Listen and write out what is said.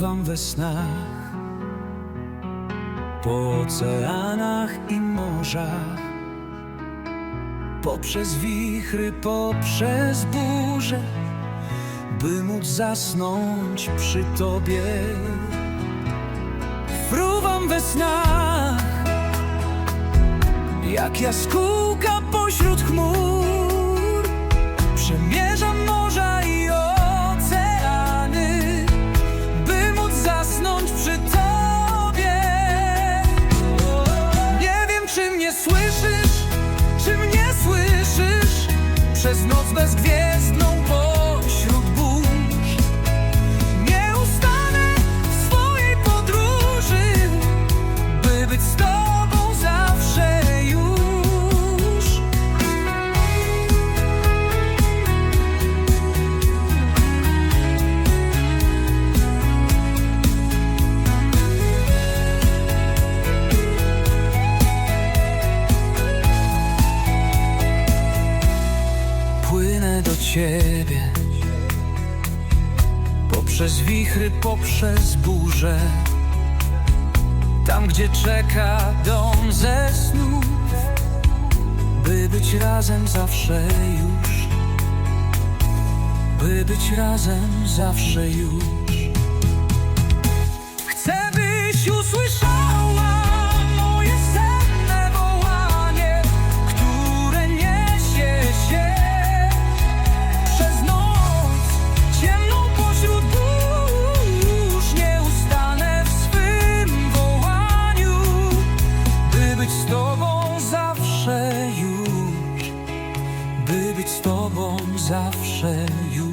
Fruwam we snach. Po oceanach i morzach. Poprzez wichry, poprzez burze. By móc zasnąć przy Tobie. Fruwam we snach. Jak jaskółka pośród chmur Przez noc bezgwiezdną pośród burz. Nie ustanę w swojej podróży By być z Tobą Poprzez wichry, poprzez burze. Tam, gdzie czeka dom ze snów By być razem zawsze już. By być razem zawsze już z Tobą zawsze już.